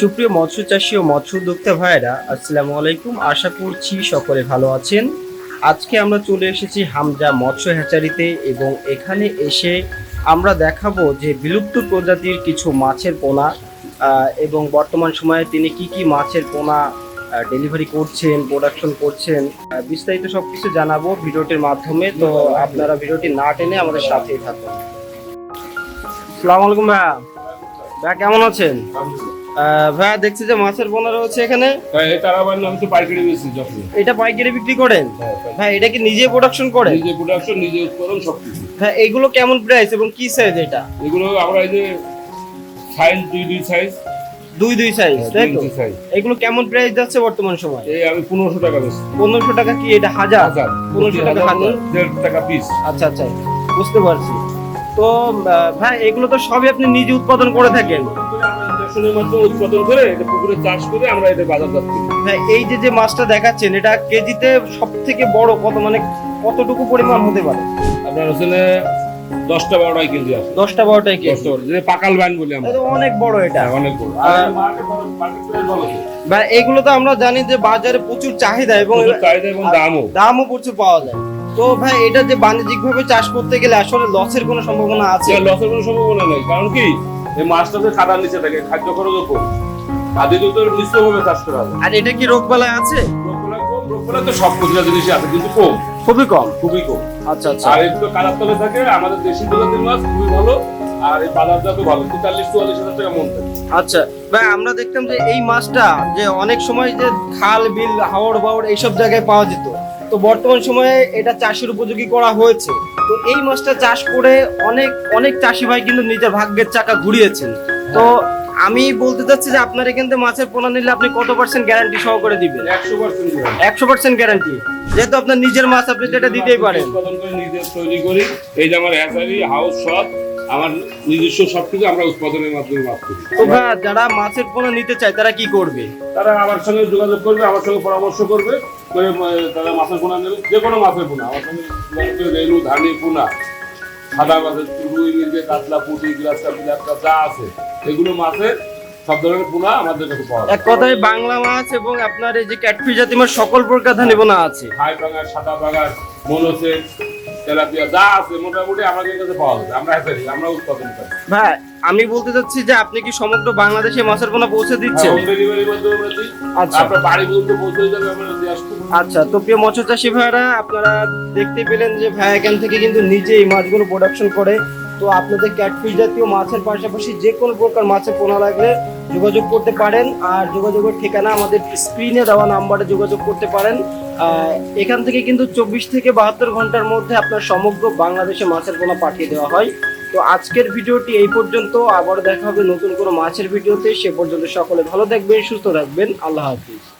সুপ্রিয় মৎস্য চাষী ও মৎস্য উদ্যোক্তা ভাইয়েরা, আসসালামু আলাইকুম। আশা করছি সকলে ভালো আছেন। আজকে আমরা চলে এসেছি হামজা মৎস্য হ্যাচারিতে এবং এখানে এসে আমরা দেখাবো যে বিলুপ্ত প্রজাতির কিছু মাছের পোনা এবং বর্তমান সময়ে তিনি কি কি মাছের পোনা ডেলিভারি করছেন, প্রোডাকশন করছেন বিস্তারিত সব কিছু জানাব ভিডিওটির মাধ্যমে। তো আপনারা ভিডিওটি না টেনে আমাদের সাথেই থাকুন। সালাম আলাইকুম ভাইয়া। ভাইয়া, কেমন আছেন? ভাইয়া দেখছি যে মাছের পোনা রয়েছে এখানে। হ্যাঁ, এটা পাইকারি বিক্রি করেন? ভাই এটা কি নিজে প্রোডাকশন করেন নিজে প্রোডাকশন নিজে উৎপাদন সব কিছু। ভাই এইগুলো কেমন প্রাইস এবং কি সাইজ এটা? এগুলো আমরা এই যে সাইজ দুই দুই সাইজ দুই দুই সাইজ তাই তো? এগুলো কেমন প্রাইস যাচ্ছে বর্তমান সময়? এই আমি পনেরোশো টাকা বেশি। পনেরোশো টাকা কি এটা হাজার? হাজার। পনেরোশো টাকা হাজার। টাকা পিস আচ্ছা আচ্ছা বুঝতে পারছি। তো ভাই এগুলো তো সবই আপনি নিজে উৎপাদন করে থাকেন। আমরা ইঞ্জেকশনের মাধ্যমে উৎপাদন করে এটা পুকুরে চাষ করে আমরা এটা বাজারজাত করি। ভাই এই যে যে মাছটা দেখাচ্ছেন এটা কেজিতে সব থেকে বড় কত মানে কতটুকু পরিমাণ হতে পারে? আপনার দশটা বারোটাই কেজি আছে। দশটা বারোটায় কেজি। যে পাকাল বাইন বলি আমরা। তো অনেক বড় এটা। হ্যাঁ, অনেক বড়। আর- এগুলো তো আমরা জানি যে বাজারে প্রচুর চাহিদা এবং চাহিদা এবং দামও। দামও প্রচুর পাওয়া যায়। তো ভাই এটা যে বাণিজ্যিক ভাবে চাষ করতে গেলে আসলে লসের কোনো সম্ভাবনা আছে? লসের কোনো সম্ভাবনা নেই। কারণ কি? এই মাছটা তো কাদার নিচে থাকে খাদ্য খরচও কম। আদি তো মিশ্রভাবে চাষ করা হবে। আর এটা কি রোগ বালাই আছে কম রোগগুলা তো সব জিনিসই আছে কিন্তু কম। খুবই কম? খুবই কম। আচ্ছা আচ্ছা। আর একটু কাদার তলে থাকে আমাদের দেশি প্রজাতির মাছ খুবই ভালো আর এই বাজারজাতও ভালো তেতাল্লিশ চুয়াল্লিশ হাজার টাকা মন আচ্ছা ভাই আমরা দেখতাম যে এই মাছটা যে অনেক সময় যে খাল বিল হাওড় বাওড় এইসব জায়গায় পাওয়া যেত। তো বর্তমান সময়ে এটা চাষের উপযোগী করা হয়েছে। তো এই মাছটা চাষ করে অনেক অনেক চাষি ভাই কিন্তু নিজের ভাগ্যের চাকা ঘুরিয়েছেন। তো আমি বলতে চাচ্ছি যে আপনার এখান থেকে মাছের পোনা নিলে আপনি কত পার্সেন্ট গ্যারান্টি সহকারে দিবেন? একশো পার্সেন্ট গ্যারান্টি যেহেতু আপনার নিজের মাছ আপনি যেটা দিতেই পারেন। তৈরি করি। এই যে আমার হাউস সব আমার নিজস্ব সবকিছু আমরা উৎপাদনের মাধ্যমে মাছ করি। যারা মাছের পোনা নিতে চায় তারা কি করবে? তারা আমার সঙ্গে যোগাযোগ করবে আমার সঙ্গে পরামর্শ করবে করে তারা মাছের পোনা নেবে। যে কোনো মাছের পোনা আমার সঙ্গে রেলু ধানি পোনা সাদা মাছের রুই মির্গে কাতলা পুঁটি গ্লাস কাপ গ্লাস কাপ যা আছে এগুলো মাছের সব ধরনের পোনা আমাদের কাছে পাওয়া এক কথায় বাংলা মাছ এবং আপনার এই যে ক্যাটফিশ জাতীয় সকল প্রকার ধানি পোনা আছে। হাই বাগার সাদা বাগার মনোসে তেলাপিয়া যা আছে মোটামুটি আমাদের কাছে পাওয়া যায় আমরা হ্যাচারি আমরা উৎপাদন করি ভাই আমি বলতে চাচ্ছি যে আপনি কি সমগ্র বাংলাদেশে মাছের পোনা পৌঁছে দিচ্ছেন? হোম মাধ্যমে আচ্ছা। আপনার বাড়ি পর্যন্ত পৌঁছে যাবে আমরা দিয়ে আসব আচ্ছা তো প্রিয় মৎস্য চাষী ভাইরা আপনারা দেখতে পেলেন যে ভাই এখান থেকে কিন্তু নিজেই এই মাছগুলো প্রোডাকশন করে। তো আপনাদের ক্যাটফিশ জাতীয় মাছের পাশাপাশি যে কোনো প্রকার মাছের পোনা লাগলে যোগাযোগ করতে পারেন আর যোগাযোগের ঠিকানা আমাদের স্ক্রিনে দেওয়া নাম্বারে যোগাযোগ করতে পারেন। এখান থেকে কিন্তু চব্বিশ থেকে বাহাত্তর ঘণ্টার মধ্যে আপনার সমগ্র বাংলাদেশে মাছের পোনা পাঠিয়ে দেওয়া হয়। তো আজকের ভিডিওটি এই পর্যন্ত আবার দেখা হবে নতুন কোনো মাছের ভিডিওতে। সে পর্যন্ত সকলে ভালো থাকবেন, সুস্থ থাকবেন। আল্লাহ হাফিজ।